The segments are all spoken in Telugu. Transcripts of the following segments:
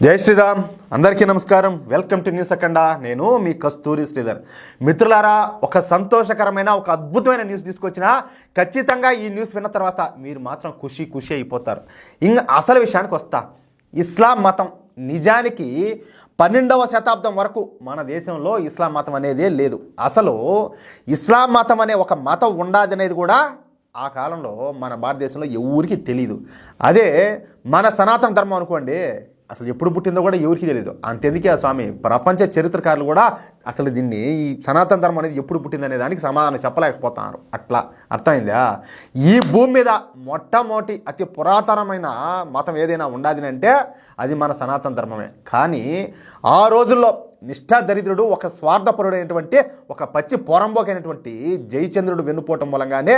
జై శ్రీరామ్. అందరికీ నమస్కారం. Welcome to news Akhanda. నేను మీ కస్తూరి శ్రీధర్. మిత్రులారా ఒక సంతోషకరమైన ఒక అద్భుతమైన న్యూస్ తీసుకొచ్చిన ఖచ్చితంగా ఈ న్యూస్ విన్న తర్వాత మీరు మాత్రం ఖుషి ఖుషి అయిపోతారు. ఇంకా అసలు విషయానికి వస్తా. ఇస్లాం మతం నిజానికి పన్నెండవ శతాబ్దం వరకు మన దేశంలో ఇస్లాం మతం అనేదే లేదు. అసలు ఇస్లాం మతం అనే ఒక మతం ఉండాది అనేది కూడా ఆ కాలంలో మన భారతదేశంలో ఎవరికి తెలియదు అదే మన సనాతన ధర్మం అనుకోండి అసలు ఎప్పుడు పుట్టిందో కూడా ఎవరికి తెలియదు అంతెందుకే ఆ స్వామి ప్రపంచ చరిత్రకారులు కూడా అసలు దీన్ని ఈ సనాతన ధర్మం అనేది ఎప్పుడు పుట్టిందనే దానికి సమాధానం చెప్పలేకపోతున్నారు అట్లా అర్థమైందా? ఈ భూమి మీద మొట్టమొదటి అతి పురాతనమైన మతం ఏదైనా ఉండాది అంటే అది మన సనాతన ధర్మమే. కానీ ఆ రోజుల్లో నిష్ఠాదరిద్రుడు ఒక స్వార్థపరుడైనటువంటి ఒక పచ్చి పొరంబోకైనటువంటి జయచంద్రుడు వెన్నుపోవటం మూలంగానే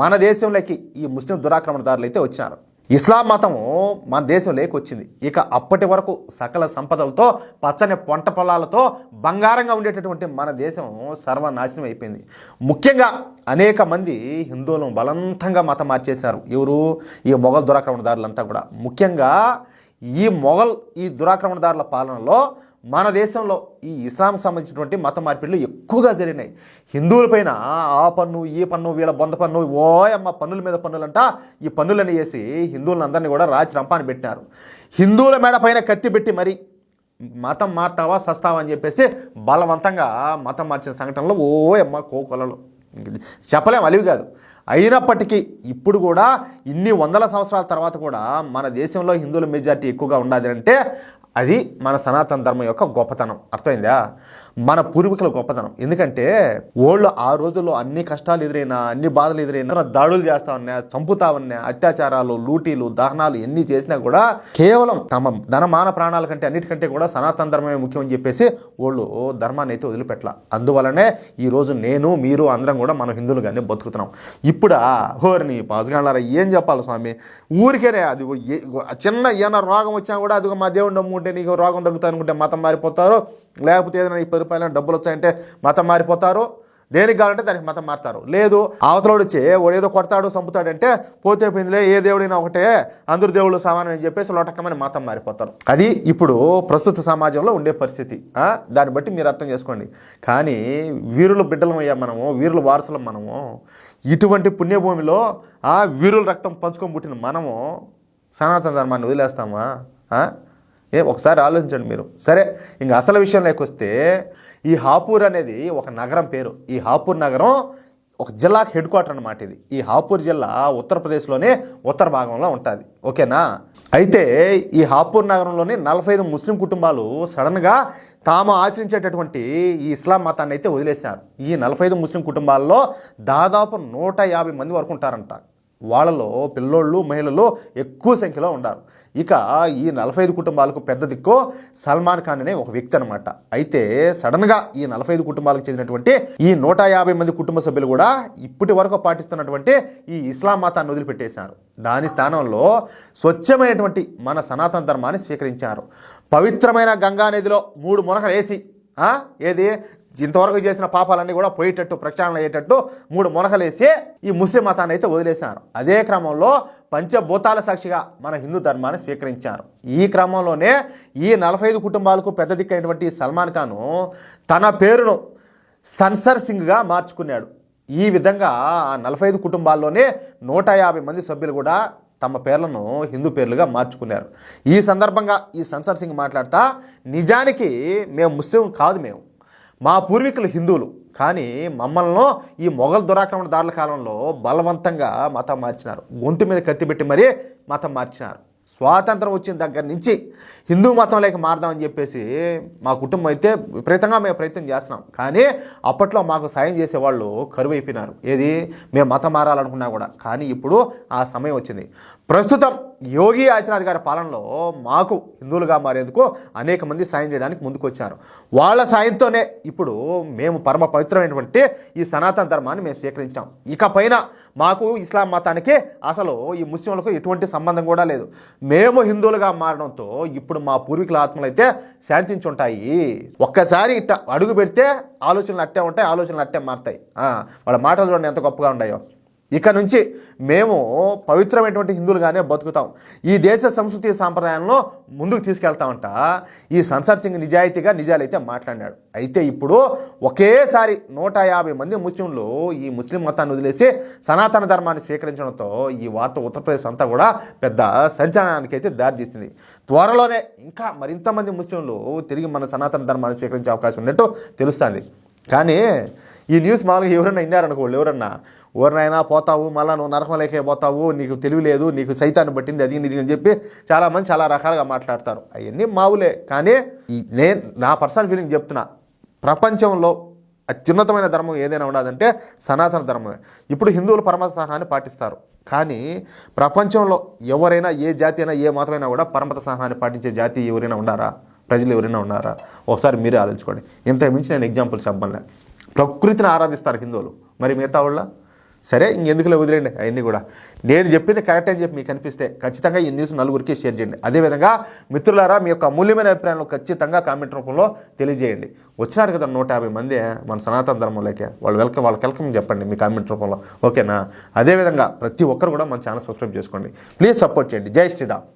మన దేశంలోకి ఈ ముస్లిం దురాక్రమణదారులు అయితే వచ్చినారు. ఇస్లాం మతము మన దేశం లేకొచ్చింది. ఇక అప్పటి వరకు సకల సంపదలతో పచ్చని పంట పొలాలతో బంగారంగా ఉండేటటువంటి మన దేశం సర్వనాశనం అయిపోయింది. ముఖ్యంగా అనేక మంది హిందువులను బలవంతంగా మతం మార్చేశారు. ఎవరు? ఈ మొఘల్ దురాక్రమణదారులంతా కూడా. ముఖ్యంగా ఈ మొఘల్ ఈ దురాక్రమణదారుల పాలనలో మన దేశంలో ఈ ఇస్లాంకి సంబంధించినటువంటి మత మార్పిడులు ఎక్కువగా జరిగినాయి. హిందువులపైన ఆ పన్ను ఈ పన్ను వీళ్ళ బొంద పన్ను ఓయమ్మ పన్నుల మీద పన్నులంట. ఈ పన్నులని వేసి హిందువులందరినీ కూడా రాచి రంపాన్ని పెట్టినారు. హిందువుల మేడ పైన కత్తి పెట్టి మరి మతం మారుతావా సస్తావా అని చెప్పేసి బలవంతంగా మతం మార్చిన సంఘటనలో ఓయమ్మ కోకొలలు. చెప్పలేం అలివి కాదు. అయినప్పటికీ ఇప్పుడు కూడా ఇన్ని వందల సంవత్సరాల తర్వాత కూడా మన దేశంలో హిందువుల మెజార్టీ ఎక్కువగా ఉండాలి అంటే అది మన సనాతన ధర్మం యొక్క గొప్పతనం. అర్థమైందా? మన పూర్వీకుల గొప్పతనం. ఎందుకంటే వాళ్ళు ఆ రోజుల్లో అన్ని కష్టాలు ఎదురైనా అన్ని బాధలు ఎదురైనా దాడులు చేస్తా ఉన్నా చంపుతా ఉన్నా అత్యాచారాలు లూటీలు దహనాలు ఎన్ని చేసినా కూడా కేవలం తమ ధనమాన ప్రాణాల కంటే అన్నిటికంటే కూడా సనాతన ధర్మమే ముఖ్యం అని చెప్పేసి వాళ్ళు ధర్మాన్ని అయితే వదిలిపెట్టాల అందువలనే ఈ రోజు నేను మీరు అందరం కూడా మనం హిందువులుగానే బతుకుతున్నాం. ఇప్పుడు? హోరిని పాజగాళ్ళారా ఏం చెప్పాలి స్వామి? ఊరికేనే అది చిన్న ఏమైనా రోగం వచ్చినా కూడా అది మా దేవుడు అంటే నీకు రోగం తగ్గుతా అనుకుంటే మతం మారిపోతారు. లేకపోతే ఏదైనా ఈ పది రూపాయలు డబ్బులు వచ్చాయంటే మతం మారిపోతారు. దేనికి కావాలంటే దానికి మతం మారుతారు. లేదు అవతలోడు వచ్చి ఏదో కొడతాడు చంపుతాడంటే పోతే పోయిందిలే ఏ దేవుడైనా ఒకటే అందరు దేవుళ్ళు సమానం అని చెప్పేసి లోటకమని మతం మారిపోతారు. అది ఇప్పుడు ప్రస్తుత సమాజంలో ఉండే పరిస్థితి. దాన్ని బట్టి మీరు అర్థం చేసుకోండి. కానీ వీరుల బిడ్డలం అయ్యా మనము వీరుల వారసులం మనము. ఇటువంటి పుణ్యభూమిలో ఆ వీరుల రక్తం పంచుకొని పుట్టిన మనము సనాతన ధర్మాన్ని వదిలేస్తామా? ఏ ఒకసారి ఆలోచించండి మీరు. సరే ఇంక అసలు విషయంలోకి వస్తే ఈ హాపూర్ అనేది ఒక నగరం పేరు. ఈ హాపూర్ నగరం ఒక జిల్లాకి హెడ్ క్వార్టర్ అనమాట ఇది. ఈ హాపూర్ జిల్లా ఉత్తరప్రదేశ్లోనే ఉత్తర భాగంలో ఉంటుంది. ఓకేనా? అయితే ఈ హాపూర్ నగరంలోని నలభై ఐదు ముస్లిం కుటుంబాలు సడన్గా తాము ఆచరించేటటువంటి ఈ ఇస్లాం మతాన్ని అయితే వదిలేశారు. ఈ నలభై ఐదు ముస్లిం కుటుంబాల్లో దాదాపు నూట యాభై మంది వరకు ఉంటారంట. వాళ్ళలో పిల్లోళ్ళు మహిళలు ఎక్కువ సంఖ్యలో ఉన్నారు ఇక ఈ నలభై ఐదు కుటుంబాలకు పెద్ద దిక్కు సల్మాన్ ఖాన్ అనే ఒక వ్యక్తి అనమాట అయితే సడన్గా ఈ నలభై ఐదు కుటుంబాలకు చెందినటువంటి ఈ నూట యాభై మంది కుటుంబ సభ్యులు కూడా ఇప్పటి వరకు పాటిస్తున్నటువంటి ఈ ఇస్లాం మతాన్ని వదిలిపెట్టేశారు. దాని స్థానంలో స్వచ్ఛమైనటువంటి మన సనాతన ధర్మాన్ని స్వీకరించారు. పవిత్రమైన గంగా నదిలో మూడు మునకలు వేసి ఏది? ఇంతవరకు చేసిన పాపాలన్నీ కూడా పోయేటట్టు ప్రక్షాళన అయ్యేటట్టు మూడు మొలకలేసి ఈ ముస్లిం మతాన్ని అయితే వదిలేశారు. అదే క్రమంలో పంచభూతాల సాక్షిగా మన హిందూ ధర్మాన్ని స్వీకరించారు. ఈ క్రమంలోనే ఈ నలభై ఐదు కుటుంబాలకు పెద్ద దిక్కైనటువంటి సల్మాన్ ఖాను తన పేరును సన్సర్ సింగ్గా మార్చుకున్నాడు. ఈ విధంగా ఆ నలభై ఐదు కుటుంబాల్లోనే నూట యాభై మంది సభ్యులు కూడా తమ పేర్లను హిందూ పేర్లుగా మార్చుకున్నారు. ఈ సందర్భంగా ఈ సన్సర్ సింగ్ మాట్లాడతా నిజానికి మేము ముస్లిం కాదు మేము. మా పూర్వీకులు హిందువులు. కానీ మమ్మల్ని ఈ మొఘల్ దురాక్రమణదారుల కాలంలో బలవంతంగా మతం మార్చినారు. గొంతు మీద కత్తిపెట్టి మరీ మతం మార్చినారు. స్వాతంత్రం వచ్చిన దగ్గర నుంచి హిందూ మతంలోకి మారదామని చెప్పేసి మా కుటుంబం అయితే విపరీతంగా మేము ప్రయత్నం చేస్తున్నాం. కానీ అప్పట్లో మాకు సాయం చేసేవాళ్ళు కరువైపోయినారు. ఏది? మేము మతం మారాలనుకున్నా కూడా. కానీ ఇప్పుడు ఆ సమయం వచ్చింది. ప్రస్తుతం యోగి ఆదిత్యనాథ్ గారి పాలనలో మాకు హిందువులుగా మారేందుకు అనేక మంది సాయం చేయడానికి ముందుకొచ్చారు. వాళ్ళ సాయంతోనే ఇప్పుడు మేము పరమ పవిత్రమైనటువంటి ఈ సనాతన ధర్మాన్ని మేము స్వీకరించాం ఇక పైన మాకు ఇస్లాం మతానికి అసలు ఈ ముస్లింలకు ఎటువంటి సంబంధం కూడా లేదు. మేము హిందువులుగా మారడంతో ఇప్పుడు మా పూర్వీకుల ఆత్మలు అయితే శాంతించుంటాయి. ఒక్కసారి ఇట్ట అడుగు పెడితే ఆలోచనలు అట్టే ఉంటాయి ఆలోచనలు అట్టే మారుతాయి. వాళ్ళ మాటలు చూడండి ఎంత గొప్పగా ఉన్నాయో. ఇక నుంచి మేము పవిత్రమైనటువంటి హిందువులుగానే బతుకుతాం. ఈ దేశ సంస్కృతి సాంప్రదాయాలను ముందుకు తీసుకెళ్తామంట. ఈ సంసార్ సింగ్ నిజాయితీగా నిజాలైతే మాట్లాడినాడు. అయితే ఇప్పుడు ఒకేసారి నూట యాభై మంది ముస్లింలు ఈ ముస్లిం మతాన్ని వదిలేసి సనాతన ధర్మాన్ని స్వీకరించడంతో ఈ వార్త ఉత్తరప్రదేశ్ అంతా కూడా పెద్ద సంచలనానికి అయితే దారితీసింది. త్వరలోనే ఇంకా మరింత మంది ముస్లింలు తిరిగి మన సనాతన ధర్మాన్ని స్వీకరించే అవకాశం ఉన్నట్టు తెలుస్తుంది. కానీ ఈ న్యూస్ మామూలుగా ఎవరన్నా విన్నారనుకోళ్ళు ఎవరన్నా ఎవరినైనా పోతావు మళ్ళీ నువ్వు నరకంలోకే పోతావు నీకు తెలివి లేదు నీకు సైతాన్ని పట్టింది అది ఇది అని చెప్పి చాలామంది చాలా రకాలుగా మాట్లాడతారు. అవన్నీ మావులే. కానీ ఈ నేను నా పర్సనల్ ఫీలింగ్ చెప్తున్నా ప్రపంచంలో అత్యున్నతమైన ధర్మం ఏదైనా ఉండదంటే సనాతన ధర్మమే. ఇప్పుడు హిందువులు పరమత సహనాన్ని పాటిస్తారు. కానీ ప్రపంచంలో ఎవరైనా ఏ జాతి అయినా ఏ మతమైనా కూడా పరమత సహనాన్ని పాటించే జాతి ఎవరైనా ఉన్నారా ప్రజలు ఎవరైనా ఉన్నారా? ఒకసారి మీరే ఆలోచించుకోండి. ఇంత మించి నేను ఎగ్జాంపుల్ చెప్పాలి ప్రకృతిని ఆరాధిస్తారు హిందువులు. మరి మిగతా వాళ్ళ? సరే ఇంకెందుకులే వదిలేండి అవన్నీ కూడా. నేను చెప్పింది కరెక్ట్ అని చెప్పి మీకు అనిపిస్తే ఖచ్చితంగా ఈ న్యూస్ నలుగురికి షేర్ చేయండి. అదేవిధంగా మిత్రులారా మీ యొక్క అమూల్యమైన అభిప్రాయాలను ఖచ్చితంగా కామెంట్ రూపంలో తెలియజేయండి. వచ్చినారు కదా నూట యాభై మంది మన సనాతన ధర్మంలోకి. వాళ్ళు వెల్కమ్ వాళ్ళకి వెల్కమ్ చెప్పండి మీ కామెంట్ రూపంలో. ఓకేనా? అదేవిధంగా ప్రతి ఒక్కరు కూడా మన ఛానల్ సబ్స్క్రైబ్ చేసుకోండి. ప్లీజ్ సపోర్ట్ చేయండి. జై శ్రీరామ్.